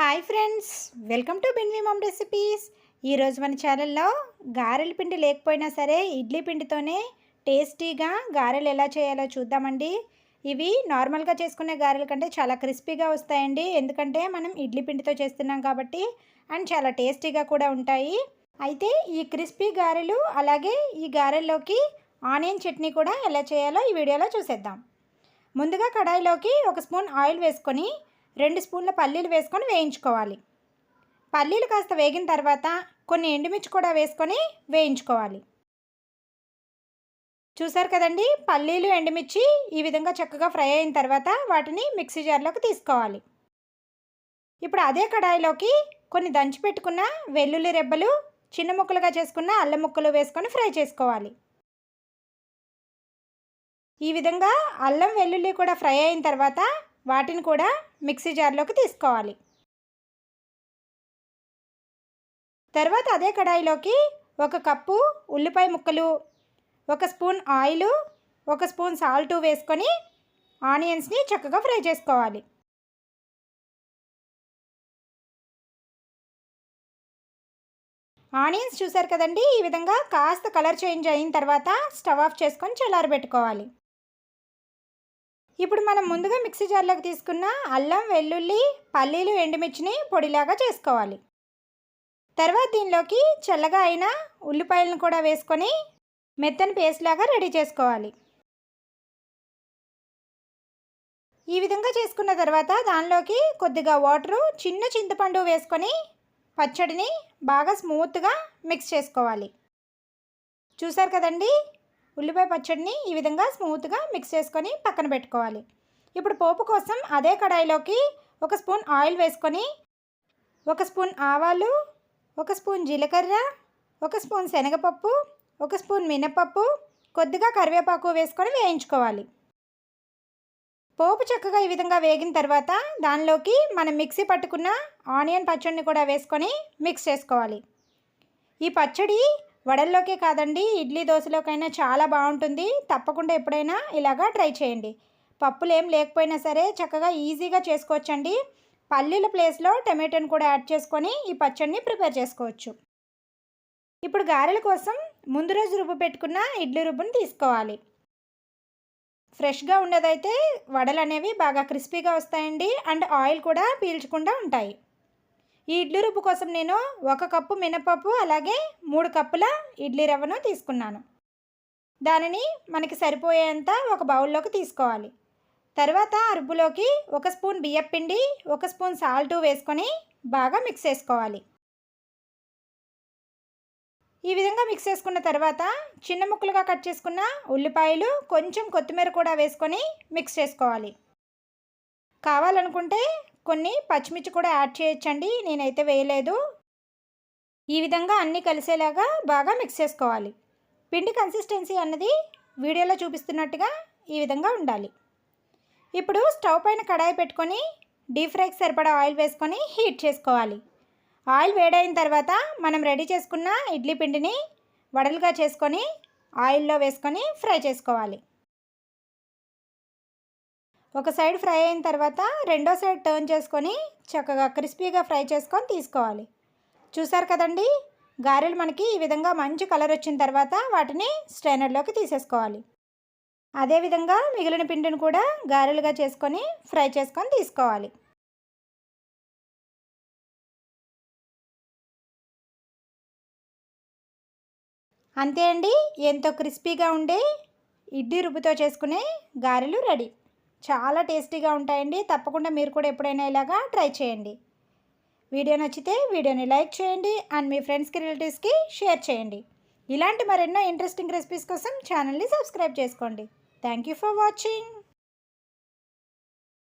Hi friends welcome to బిన్వి mom recipes. ఈరోజు మన ఛానల్లో గారెల పిండి లేకపోయినా సరే ఇడ్లీ పిండితోనే టేస్టీగా గారెలు ఎలా చేయాలో చూద్దామండి. ఇవి నార్మల్గా చేసుకునే గారెల కంటే చాలా క్రిస్పీగా వస్తాయండి. ఎందుకంటే మనం ఇడ్లీ పిండితో చేస్తున్నాం కాబట్టి అండ్ చాలా టేస్టీగా కూడా ఉంటాయి. అయితే ఈ క్రిస్పీ గారెలు అలాగే ఈ గారెల్లోకి ఆనియన్ చట్నీ కూడా ఎలా చేయాలో ఈ వీడియోలో చూసేద్దాం. ముందుగా కడాయిలోకి ఒక స్పూన్ ఆయిల్ వేసుకొని రెండు స్పూన్ల పల్లీలు వేసుకొని వేయించుకోవాలి. పల్లీలు కాస్త వేగిన తర్వాత కొన్ని ఎండుమిర్చి కూడా వేసుకొని వేయించుకోవాలి. చూసారు కదండి? పల్లీలు ఎండుమిర్చి ఈ విధంగా చక్కగా ఫ్రై అయిన తర్వాత వాటిని మిక్సీ జార్లోకి తీసుకోవాలి. ఇప్పుడు అదే కడాయిలోకి కొన్ని దంచి పెట్టుకున్న వెల్లుల్లి రెబ్బలు చిన్న ముక్కలుగా చేసుకున్న అల్లం ముక్కలు వేసుకొని ఫ్రై చేసుకోవాలి. ఈ విధంగా అల్లం వెల్లుల్లి కూడా ఫ్రై అయిన తర్వాత వాటిని కూడా మిక్సీ జార్లోకి తీసుకోవాలి. తర్వాత అదే కడాయిలోకి ఒక కప్పు ఉల్లిపాయ ముక్కలు ఒక స్పూన్ ఆయిల్ ఒక స్పూన్ సాల్ట్ వేసుకొని ఆనియన్స్ని చక్కగా ఫ్రై చేసుకోవాలి. ఆనియన్స్ చూసారు కదండి? ఈ విధంగా కాస్త కలర్ చేంజ్ అయిన తర్వాత స్టవ్ ఆఫ్ చేసుకొని చల్లారబెట్టుకోవాలి. ఇప్పుడు మనం ముందుగా మిక్సీ జార్లోకి తీసుకున్న అల్లం వెల్లుల్లి పల్లీలు ఎండుమిర్చిని పొడిలాగా చేసుకోవాలి. తర్వాత దీనిలోకి చల్లగా అయిన ఉల్లిపాయలను కూడా వేసుకొని మెత్తని పేస్ట్ లాగా రెడీ చేసుకోవాలి. ఈ విధంగా చేసుకున్న తర్వాత దానిలోకి కొద్దిగా వాటరు చిన్న చింతపండు వేసుకొని పచ్చడిని బాగా స్మూత్గా మిక్స్ చేసుకోవాలి. చూసారు కదండి? ఉల్లిపాయ పచ్చడిని ఈ విధంగా స్మూత్గా మిక్స్ చేసుకొని పక్కన పెట్టుకోవాలి. ఇప్పుడు పోపు కోసం అదే కడాయిలోకి ఒక స్పూన్ ఆయిల్ వేసుకొని ఒక స్పూన్ ఆవాలు ఒక స్పూన్ జీలకర్ర ఒక స్పూన్ శనగపప్పు ఒక స్పూన్ మినపప్పు కొద్దిగా కరివేపాకు వేసుకొని వేయించుకోవాలి. పోపు చక్కగా ఈ విధంగా వేగిన తర్వాత దానిలోకి మనం మిక్సీ పట్టుకున్న ఆనియన్ పచ్చడిని కూడా వేసుకొని మిక్స్ చేసుకోవాలి. ఈ పచ్చడి వడల్లోకే కాదండి ఇడ్లీ దోశలోకైనా చాలా బాగుంటుంది. తప్పకుండా ఎప్పుడైనా ఇలాగా ట్రై చేయండి. పప్పులు ఏం లేకపోయినా సరే చక్కగా ఈజీగా చేసుకోవచ్చండి. పల్లీల ప్లేస్లో టమాటోని కూడా యాడ్ చేసుకొని ఈ పచ్చడిని ప్రిపేర్ చేసుకోవచ్చు. ఇప్పుడు గారెల కోసం ముందు రోజు రుబ్బు పెట్టుకున్న ఇడ్లీ రుబ్బుని తీసుకోవాలి. ఫ్రెష్గా ఉన్నదైతే వడలు అనేవి బాగా క్రిస్పీగా వస్తాయండి. అండ్ ఆయిల్ కూడా పీల్చకుండా ఉంటాయి. ఈ ఇడ్లీ రుబ్బు కోసం నేను ఒక కప్పు మినపప్పు అలాగే మూడు కప్పుల ఇడ్లీ రవ్వను తీసుకున్నాను. దానిని మనకి సరిపోయేంత ఒక బౌల్లోకి తీసుకోవాలి. తర్వాత అరుపులోకి ఒక స్పూన్ బియ్యపిండి ఒక స్పూన్ సాల్ట్ వేసుకొని బాగా మిక్స్ చేసుకోవాలి. ఈ విధంగా మిక్స్ చేసుకున్న తర్వాత చిన్న ముక్కలుగా కట్ చేసుకున్న ఉల్లిపాయలు కొంచెం కొత్తిమీర కూడా వేసుకొని మిక్స్ చేసుకోవాలి. కావాలనుకుంటే కొన్ని పచ్చిమిర్చి కూడా యాడ్ చేయొచ్చండి. నేనైతే వేయలేదు. ఈ విధంగా అన్నీ కలిసేలాగా బాగా మిక్స్ చేసుకోవాలి. పిండి కన్సిస్టెన్సీ అన్నది వీడియోలో చూపిస్తున్నట్టుగా ఈ విధంగా ఉండాలి. ఇప్పుడు స్టవ్ పైన కడాయి పెట్టుకొని డీప్ ఫ్రైకి సరిపడా ఆయిల్ వేసుకొని హీట్ చేసుకోవాలి. ఆయిల్ వేడైన తర్వాత మనం రెడీ చేసుకున్న ఇడ్లీ పిండిని వడలుగా చేసుకొని ఆయిల్లో వేసుకొని ఫ్రై చేసుకోవాలి. ఒక సైడ్ ఫ్రై అయిన తర్వాత రెండో సైడ్ టర్న్ చేసుకొని చక్కగా క్రిస్పీగా ఫ్రై చేసుకొని తీసుకోవాలి. చూసారు కదండి? గారెలు మనకి ఈ విధంగా మంచి కలర్ వచ్చిన తర్వాత వాటిని స్ట్రైనర్లోకి తీసేసుకోవాలి. అదేవిధంగా మిగిలిన పిండిని కూడా గారెలుగా చేసుకొని ఫ్రై చేసుకొని తీసుకోవాలి. అంతే అండి. ఎంతో క్రిస్పీగా ఉండే ఇడ్లీ రుబ్బుతో చేసుకునే గారెలు రెడీ. చాలా టేస్టీగా ఉంటాయండి. తప్పకుండా మీరు కూడా ఎప్పుడైనా ఇలాగా ట్రై చేయండి. వీడియో నచ్చితే వీడియోని లైక్ చేయండి. అండ్ మీ ఫ్రెండ్స్కి రిలేటివ్స్కి షేర్ చేయండి. ఇలాంటి మరెన్నో ఇంట్రెస్టింగ్ రెసిపీస్ కోసం ఛానల్ని సబ్స్క్రైబ్ చేసుకోండి. Thank you for watching.